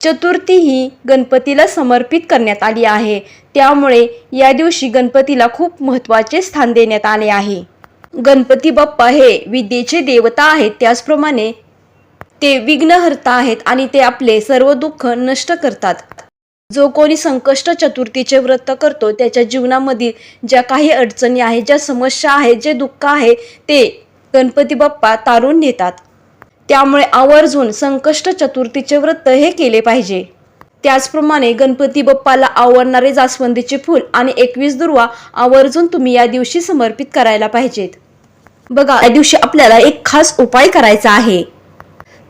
चतुर्थी ही गणपतीला समर्पित करण्यात आली आहे. त्यामुळे या दिवशी गणपतीला खूप महत्त्वाचे स्थान देण्यात आले आहे. गणपती बाप्पा हे विद्येचे देवता आहेत. त्याचप्रमाणे ते विघ्नहर्ता आहेत आणि ते आपले सर्व दुःख नष्ट करतात. जो कोणी संकष्ट चतुर्थीचे व्रत करतो त्याच्या जीवनामधील ज्या काही अडचणी आहेत ज्या समस्या आहेत जे दुःख आहे ते गणपती बाप्पा तारून नेतात. त्यामुळे आवर्जून संकष्ट चतुर्थीचे व्रत हे केले पाहिजे. त्याचप्रमाणे गणपती बाप्पाला आवडणारे जास्वंदीचे फूल आणि एकवीस दुर्वा आवर्जून तुम्ही या दिवशी समर्पित करायला पाहिजेत. बघा या दिवशी आपल्याला एक खास उपाय करायचा आहे.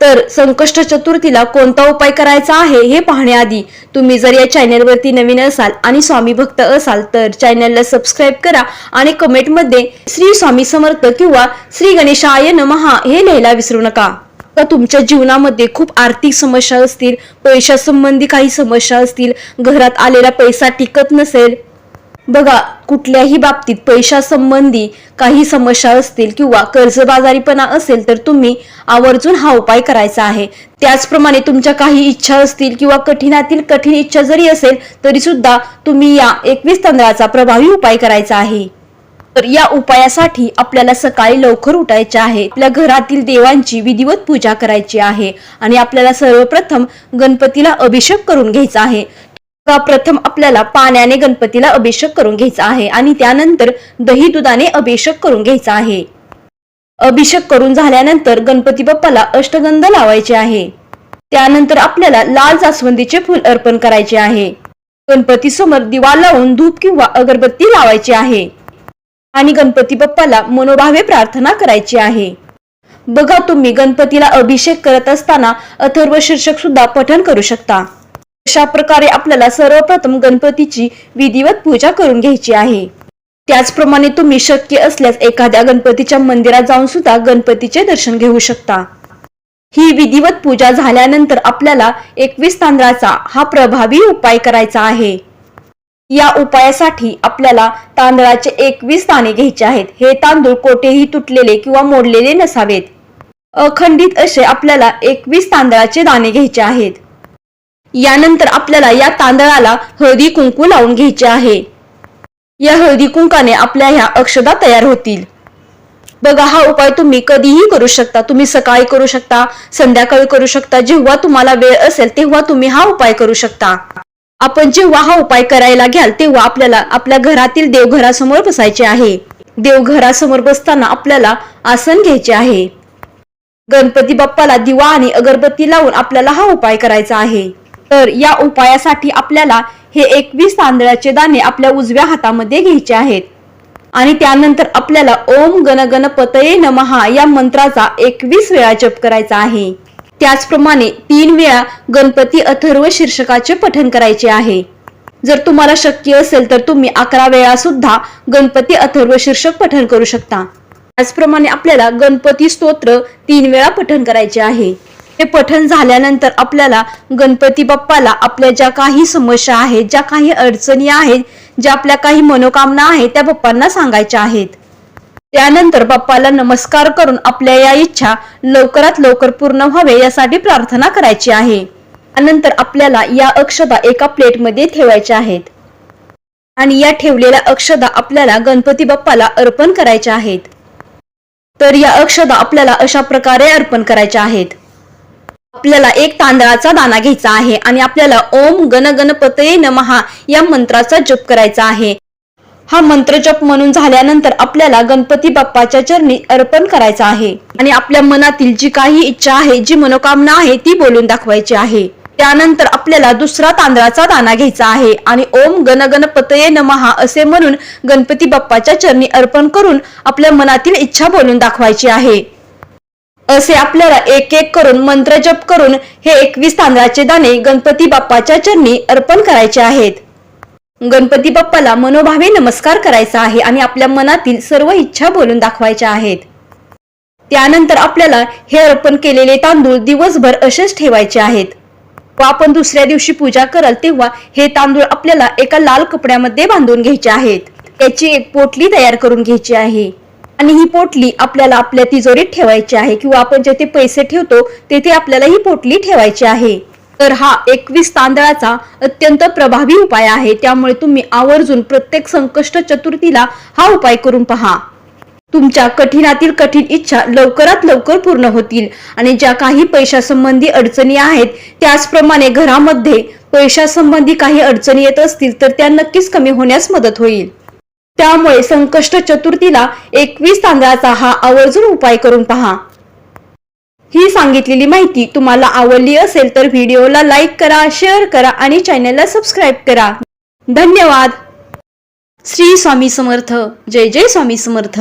तर संकष्ट चतुर्थीला कोणता उपाय करायचा आहे हे पाहण्याआधी तुम्ही जर या चॅनलवरती नवीन असाल आणि स्वामी भक्त असाल तर चॅनलला सबस्क्राईब करा आणि कमेंटमध्ये श्री स्वामी समर्थ किंवा श्री गणेशाय नमहा हे लिहायला विसरू नका. का तुमच्या जीवनामध्ये खूप आर्थिक समस्या असतील पैशासंबंधी काही समस्या असतील घरात आलेला पैसा टिकत नसेल. बघा कुठल्याही बाबतीत पैशासंबंधी काही समस्या असतील किंवा कर्जबाजारीपणा असेल तर तुम्ही आवर्जून हा उपाय करायचा आहे. त्याचप्रमाणे तुमच्या काही इच्छा असतील किंवा कठीणातील कठीण इच्छा जरी असेल तरी सुद्धा तुम्ही या एकवीस तांदळाचा प्रभावी उपाय करायचा आहे. तर या उपायासाठी आपल्याला सकाळी लवकर उठायचे आहे. आपल्या घरातील देवांची विधिवत पूजा करायची आहे आणि आपल्याला सर्वप्रथम गणपतीला अभिषेक करून घ्यायचा आहे. प्रथम आपल्याला पाण्याने गणपतीला अभिषेक करून घ्यायचा आहे आणि त्यानंतर दही दुधाने अभिषेक करून घ्यायचा आहे. अभिषेक करून झाल्यानंतर गणपती बाप्पाला अष्टगंध लावायचे आहे. त्यानंतर आपल्याला लाल जास्वंदीचे फूल अर्पण करायचे आहे. गणपती समोर दिवा लावून धूप किंवा अगरबत्ती लावायची आहे. आणि गणपती बाप्पाला मनोभावे प्रार्थना करायची आहे. बघा तुम्ही गणपतीला अभिषेक करत असताना अथर्व शीर्षक सुद्धा पठण करू शकता. अशा प्रकारे आपल्याला सर्वप्रथम गणपतीची विधिवत पूजा करून घ्यायची आहे. त्याचप्रमाणे तुम्ही शक्य असल्यास एखाद्या गणपतीच्या मंदिरात जाऊन सुद्धा गणपतीचे दर्शन घेऊ शकता. ही विधिवत पूजा झाल्यानंतर आपल्याला एकवीस तांदळाचा हा प्रभावी उपाय करायचा आहे. या उपायासाठी आपल्याला तांदळाचे एकवीस दाणे घ्यायचे आहेत. हे तांदूळ कोठेही तुटलेले किंवा मोडलेले नसावेत. अखंडित असे आपल्याला एकवीस तांदळाचे दाणे घ्यायचे आहेत. यानंतर आपल्याला या तांदळाला हळदी कुंकू लावून घ्यायचे आहे. या हळदी कुंकाने आपल्या ह्या अक्षदा तयार होतील. बघा हा उपाय तुम्ही कधीही करू शकता. तुम्ही सकाळी करू शकता संध्याकाळी करू शकता. जेव्हा तुम्हाला वेळ असेल तेव्हा तुम्ही हा उपाय करू शकता. आपण जेव्हा हा उपाय करायला घ्याल तेव्हा आपल्याला आपल्या घरातील देवघरासमोर बसायचे आहे. देवघरासमोर बसताना आपल्याला आसन घ्यायचे आहे. गणपती बाप्पाला दिवा आणि अगरबत्ती लावून आपल्याला हा उपाय करायचा आहे. तर या उपायासाठी आपल्याला हे एकवीस तांदळाचे दाणे आपल्या उजव्या हातामध्ये घ्यायचे आहेत. आणि त्यानंतर आपल्याला ओम गण पतये नमहा या मंत्राचा एकवीस वेळा जप करायचा आहे. त्याचप्रमाणे तीन वेळा गणपती अथर्व शीर्षकाचे पठण करायचे आहे. जर तुम्हाला शक्य असेल तर तुम्ही अकरा वेळा सुद्धा गणपती अथर्व शीर्षक पठण करू शकता. त्याचप्रमाणे आपल्याला गणपती स्तोत्र तीन वेळा पठण करायचे आहे. हे पठण झाल्यानंतर आपल्याला गणपती बाप्पाला आपल्या ज्या काही समस्या आहेत ज्या काही अडचणी आहेत ज्या आपल्या काही मनोकामना आहेत त्या बाप्पांना सांगायच्या आहेत. त्यानंतर बाप्पाला नमस्कार करून आपल्या या इच्छा लवकरात लवकर पूर्ण व्हावे यासाठी प्रार्थना करायची आहे. त्यानंतर आपल्याला या अक्षदा एका प्लेटमध्ये ठेवायच्या आहेत. आणि या ठेवलेल्या अक्षदा आपल्याला गणपती बाप्पाला अर्पण करायच्या आहेत. तर या अक्षदा आपल्याला अशा प्रकारे अर्पण करायच्या आहेत. आपल्याला एक तांदळाचा दाना घ्यायचा आहे आणि आपल्याला ओम गण गणपतये नमहा या मंत्राचा जप करायचा आहे. हा मंत्रजप म्हणून झाल्यानंतर आपल्याला गणपती बाप्पाच्या चरणी अर्पण करायचा आहे. आणि आपल्या मनातील जी काही इच्छा आहे जी मनोकामना आहे ती बोलून दाखवायची आहे. त्यानंतर आपल्याला दुसरा तांदळाचा दाना घ्यायचा आहे. आणि ओम गण गणपतये नमहा असे म्हणून गणपती बाप्पाच्या चरणी अर्पण करून आपल्या मनातील इच्छा बोलून दाखवायची आहे. असे आपल्याला एक एक करून मंत्र जप करून हे एकवीस तांदळाचे दाणे गणपती बाप्पाच्या चरणी अर्पण करायचे आहेत. गणपती बाप्पाला मनोभावे नमस्कार करायचा आहे आणि आपल्या मनातील सर्व इच्छा बोलून दाखवायच्या आहेत. त्यानंतर आपल्याला हे अर्पण केलेले तांदूळ दिवसभर असेच ठेवायचे आहेत. व आपण दुसऱ्या दिवशी पूजा कराल तेव्हा हे तांदूळ आपल्याला एका लाल कपड्यामध्ये बांधून घ्यायचे आहेत. त्याची एक पोटली तयार करून घ्यायची आहे. आणि ही पोटली आपल्याला आपल्या तिजोरीत ठेवायची आहे किंवा आपण जेथे पैसे ठेवतो तेथे आपल्याला ही पोटली ठेवायची आहे. तर हा एकवीस तांदळाचा अत्यंत प्रभावी उपाय आहे. त्यामुळे तुम्ही आवर्जून प्रत्येक संकष्ट चतुर्थीला हा उपाय करून पहा. तुमच्या कठीणातील कठीण इच्छा लवकरात लवकर पूर्ण होतील आणि ज्या काही पैशासंबंधी अडचणी आहेत त्याचप्रमाणे घरामध्ये पैशासंबंधी काही अडचणी येत असतील तर त्या नक्कीच कमी होण्यास मदत होईल. त्यामुळे संकष्ट चतुर्थीला एकवीस तांदळाचा हा आवर्जून उपाय करून पहा. ही सांगितलेली माहिती तुम्हाला आवडली असेल तर व्हिडिओला लाईक करा शेअर करा आणि चॅनलला सबस्क्राईब करा. धन्यवाद. श्री स्वामी समर्थ. जय जय स्वामी समर्थ.